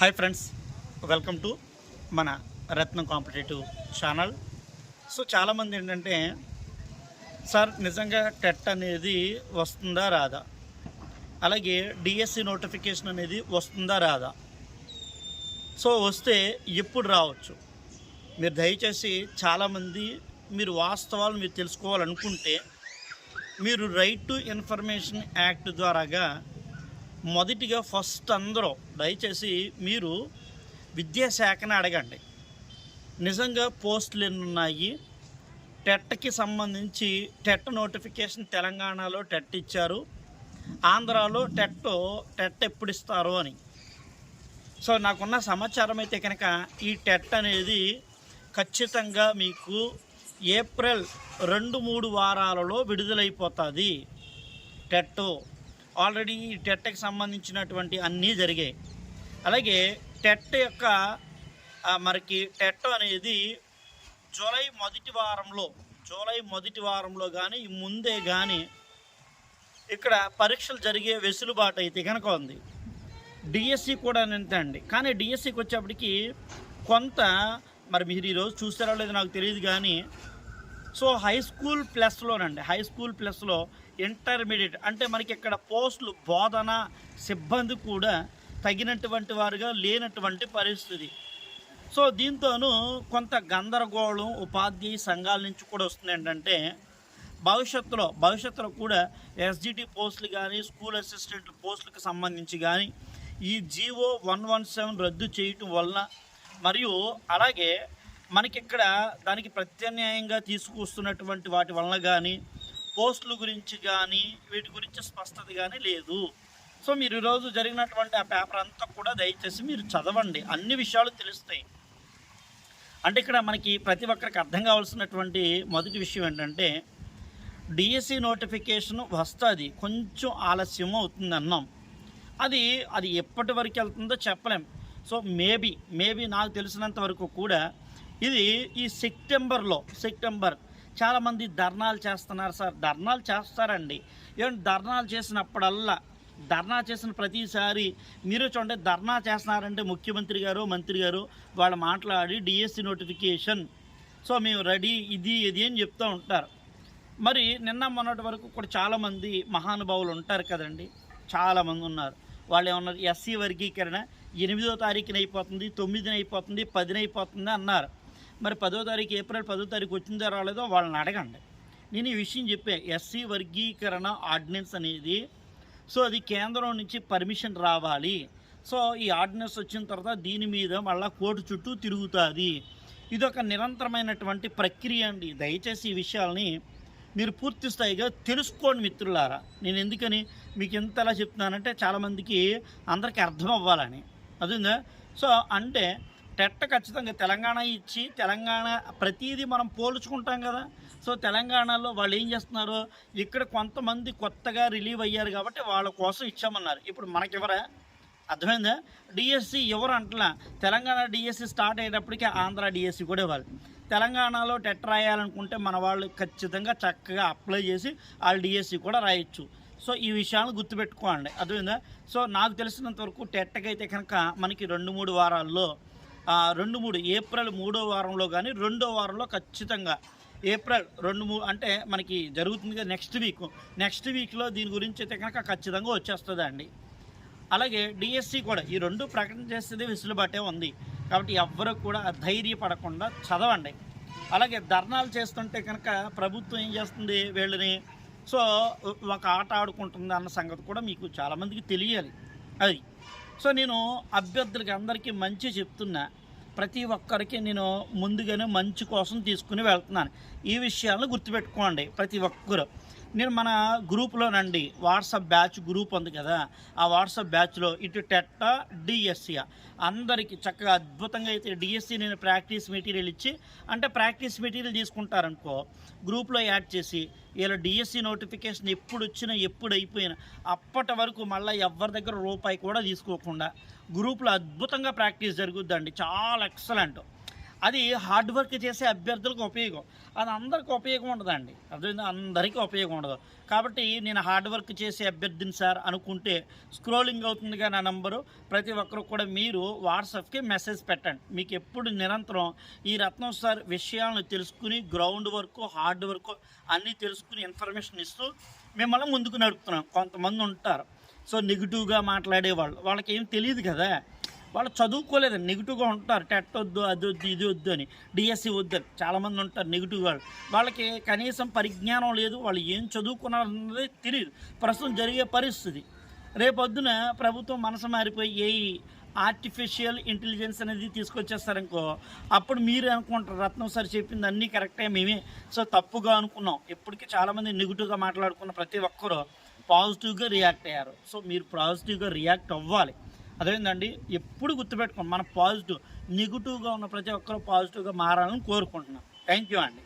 Hi friends welcome to మన రత్నం competitive channel. So చాలామంది ఏంటంటే సార్ నిజంగా టెట్ అనేది వస్తుందా రాదా? అలాగే డిఎస్సి నోటిఫికేషన్ అనేది వస్తుందా రాదా? సో వస్తే ఎప్పుడు రావచ్చు? మీరు దయచేసి చాలామంది మీరు వాస్తవాలు మీరు తెలుసుకోవాలనుకుంటే మీరు రైట్ టు ఇన్ఫర్మేషన్ యాక్ట్ ద్వారాగా మొదటిగా ఫస్ట్ అందరూ దయచేసి మీరు విద్యాశాఖని అడగండి. నిజంగా పోస్టులు ఎన్ని ఉన్నాయి? టెట్కి సంబంధించి టెట్ నోటిఫికేషన్ తెలంగాణలో టెట్ ఇచ్చారు. ఆంధ్రాలో టెట్ టెట్ ఎప్పుడు ఇస్తారు అని. సో నాకున్న సమాచారం అయితే కనుక ఈ టెట్ అనేది ఖచ్చితంగా మీకు ఏప్రిల్ రెండు మూడు వారాలలో విడుదలైపోతుంది టెట్ ఆల్రెడీ ఈ టెట్కి సంబంధించినటువంటి అన్నీ జరిగాయి. అలాగే టెట్ యొక్క మనకి టెట్ అనేది జూలై మొదటి వారంలో జూలై మొదటి వారంలో కానీ ముందే కానీ ఇక్కడ పరీక్షలు జరిగే వెసులుబాటు అయితే కనుక ఉంది. డిఎస్సి కూడా నింతండి కానీ డిఎస్సికి వచ్చేప్పటికి కొంత మరి మీరు ఈరోజు చూస్తారో లేదో నాకు తెలియదు కానీ సో హై స్కూల్ ప్లస్లోనండి హై స్కూల్ ప్లస్లో ఇంటర్మీడియట్ అంటే మనకి ఇక్కడ పోస్టులు బోధన సిబ్బంది కూడా తగినటువంటి వారుగా లేనటువంటి పరిస్థితి. సో దీంతోనూ కొంత గందరగోళం ఉపాధ్యాయ సంఘాల నుంచి కూడా వస్తుంది ఏంటంటే భవిష్యత్తులో భవిష్యత్తులో కూడా ఎస్జిటి పోస్టులు కానీ స్కూల్ అసిస్టెంట్ పోస్టులకు సంబంధించి కానీ ఈ జీవో వన్ వన్ సెవెన్ రద్దు చేయటం వలన మరియు అలాగే మనకి ఇక్కడ దానికి ప్రత్యామ్నాయంగా తీసుకొస్తున్నటువంటి వాటి వలన కానీ పోస్టుల గురించి కానీ వీటి గురించి స్పష్టత కానీ లేదు. సో మీరు ఈరోజు జరిగినటువంటి ఆ పేపర్ అంతా కూడా దయచేసి మీరు చదవండి. అన్ని విషయాలు తెలుస్తాయి. అంటే ఇక్కడ మనకి ప్రతి ఒక్కరికి అర్థం కావాల్సినటువంటి మొదటి విషయం ఏంటంటే డిఎస్సి నోటిఫికేషన్ వస్తుంది. కొంచెం ఆలస్యం అవుతుంది అన్నాం. అది అది ఎప్పటి వరకు వెళ్తుందో చెప్పలేం. సో మేబీ మేబీ నాకు తెలిసినంత వరకు కూడా ఇది ఈ సెప్టెంబర్లో సెప్టెంబర్. చాలామంది ధర్నాలు చేస్తున్నారు సార్. ధర్నాలు చేస్తారండి. ఏమంటే ధర్నాలు చేసినప్పుడల్లా ధర్నా చేసిన ప్రతిసారి మీరు చూడండి ధర్నా చేస్తున్నారంటే ముఖ్యమంత్రి గారు మంత్రి గారు వాళ్ళు మాట్లాడి డిఎస్సి నోటిఫికేషన్ సో మేము రెడీ ఇది ఇది అని చెప్తూ ఉంటారు. మరి నిన్న మొన్నటి వరకు కూడా చాలామంది మహానుభావులు ఉంటారు కదండి. చాలామంది ఉన్నారు. వాళ్ళు ఏమన్నారు? ఎస్సీ వర్గీకరణ ఎనిమిదో తారీఖున అయిపోతుంది తొమ్మిదిన అయిపోతుంది పదిన అయిపోతుంది అన్నారు. మరి పదో తారీఖు ఏప్రిల్ పదో తారీఖు వచ్చిందో రాలేదో వాళ్ళని అడగండి. నేను ఈ విషయం చెప్పే ఎస్సీ వర్గీకరణ ఆర్డినెన్స్ అనేది సో అది కేంద్రం నుంచి పర్మిషన్ రావాలి. సో ఈ ఆర్డినెన్స్ వచ్చిన తర్వాత దీని మీద మళ్ళీ కోర్టు చుట్టూ తిరుగుతుంది. ఇది ఒక నిరంతరమైనటువంటి ప్రక్రియ అండి. దయచేసి ఈ విషయాల్ని మీరు పూర్తి స్థాయిగా తెలుసుకోండి మిత్రులారా. నేను ఎందుకని మీకు ఎంతలా చెప్తున్నానంటే చాలామందికి అందరికీ అర్థం అవ్వాలని. అదిందా? సో అంటే టెట్ ఖచ్చితంగా తెలంగాణ ఇచ్చి తెలంగాణ ప్రతిదీ మనం పోల్చుకుంటాం కదా. సో తెలంగాణలో వాళ్ళు ఏం చేస్తున్నారు? ఇక్కడ కొంతమంది కొత్తగా రిలీవ్ అయ్యారు కాబట్టి వాళ్ళ కోసం ఇచ్చామన్నారు. ఇప్పుడు మనకివరా? అర్థమైందా? డిఎస్సి ఎవరు అంటున్నా తెలంగాణ డిఎస్సి స్టార్ట్ అయ్యేటప్పటికి ఆంధ్ర డిఎస్సి కూడా ఇవ్వాలి. తెలంగాణలో టెట్ రాయాలనుకుంటే మన వాళ్ళు ఖచ్చితంగా చక్కగా అప్లై చేసి వాళ్ళు డిఎస్సి కూడా రాయొచ్చు. సో ఈ విషయాలను గుర్తుపెట్టుకోండి. అర్థమైందా? సో నాకు తెలిసినంత వరకు టెట్కి అయితే కనుక మనకి రెండు మూడు వారాల్లో రెండు మూడు ఏప్రిల్ మూడో వారంలో కానీ రెండో వారంలో ఖచ్చితంగా ఏప్రిల్ రెండు మూడు అంటే మనకి జరుగుతుంది కదా నెక్స్ట్ వీక్. నెక్స్ట్ వీక్లో దీని గురించి అయితే కనుక ఖచ్చితంగా వచ్చేస్తుందండి. అలాగే డిఎస్సి కూడా ఈ రెండు ప్రకటన చేసేది వెసులుబాటే ఉంది. కాబట్టి ఎవ్వరూ కూడా ధైర్యపడకుండా చదవండి. అలాగే ధర్నాలు చేస్తుంటే కనుక ప్రభుత్వం ఏం చేస్తుంది వీళ్ళని? సో ఒక ఆట ఆడుకుంటుంది అన్న సంగతి కూడా మీకు చాలామందికి తెలియాలి. అది. సో నేను అభ్యర్థులకి అందరికీ మంచి చెప్తున్నా. ప్రతి ఒక్కరికి నేను ముందుగానే మంచి కోసం తీసుకుని వెళ్తున్నాను. ఈ విషయాలను గుర్తుపెట్టుకోండి ప్రతి ఒక్కరు. నేను మన గ్రూప్లోనండి వాట్సాప్ బ్యాచ్ గ్రూప్ ఉంది కదా ఆ వాట్సాప్ బ్యాచ్లో ఇటు టెట్ట డిఎస్సి అందరికీ చక్కగా అద్భుతంగా అయితే డిఎస్సి నేను ప్రాక్టీస్ మెటీరియల్ ఇచ్చి అంటే ప్రాక్టీస్ మెటీరియల్ తీసుకుంటారనుకో గ్రూప్లో యాడ్ చేసి ఇలా డిఎస్సి నోటిఫికేషన్ ఎప్పుడు వచ్చినా ఎప్పుడు అయిపోయినా అప్పటి వరకు మళ్ళీ ఎవరి దగ్గర రూపాయి కూడా తీసుకోకుండా గ్రూప్లో అద్భుతంగా ప్రాక్టీస్ జరుగుద్దండి. చాలా ఎక్సలెంట్. అది హార్డ్ వర్క్ చేసే అభ్యర్థులకు ఉపయోగం. అది అందరికి ఉపయోగం ఉండదండి. అర్థమైంది? అందరికీ ఉపయోగం ఉండదు. కాబట్టి నేను హార్డ్ వర్క్ చేసే అభ్యర్థిని సార్ అనుకుంటే స్క్రోలింగ్ అవుతుందిగా నా నంబరు ప్రతి ఒక్కరు కూడా మీరు వాట్సాప్కి మెసేజ్ పెట్టండి. మీకు ఎప్పుడు నిరంతరం ఈ రత్నం సార్ విషయాలను తెలుసుకుని గ్రౌండ్ వర్క్ హార్డ్ వర్క్ అన్నీ తెలుసుకుని ఇన్ఫర్మేషన్ ఇస్తూ మిమ్మల్ని ముందుకు నడుపుతున్నాం. కొంతమంది ఉంటారు. సో నెగిటివ్గా మాట్లాడేవాళ్ళు. వాళ్ళకి ఏం తెలియదు కదా? వాళ్ళు చదువుకోలేదు. నెగిటివ్గా ఉంటారు. టెట్ వద్దు అది వద్దు ఇది వద్దు అని. డిఎస్సి వద్దు అని. చాలామంది ఉంటారు నెగిటివ్ వాళ్ళు. వాళ్ళకి కనీసం పరిజ్ఞానం లేదు. వాళ్ళు ఏం చదువుకున్నారన్నది తెలియదు ప్రస్తుతం జరిగే పరిస్థితి. రేపొద్దున ప్రభుత్వం మనసు మారిపోయి ఏ ఆర్టిఫిషియల్ ఇంటెలిజెన్స్ అనేది తీసుకొచ్చేస్తారనుకో అప్పుడు మీరు అనుకుంటారు. రత్నం సార్ చెప్పింది అన్నీ కరెక్టే మేమే. సో తప్పుగా అనుకున్నాం. ఇప్పటికీ చాలామంది నెగిటివ్గా మాట్లాడుకున్న ప్రతి ఒక్కరూ పాజిటివ్గా రియాక్ట్ అయ్యారు. సో మీరు పాజిటివ్గా రియాక్ట్ అవ్వాలి. అదేంటండి ఎప్పుడు గుర్తుపెట్టుకోండి మన పాజిటివ్ నెగిటివ్గా ఉన్న ప్రతి ఒక్కరూ పాజిటివ్గా మారాలని కోరుకుంటున్నాం. థ్యాంక్ యూ అండి.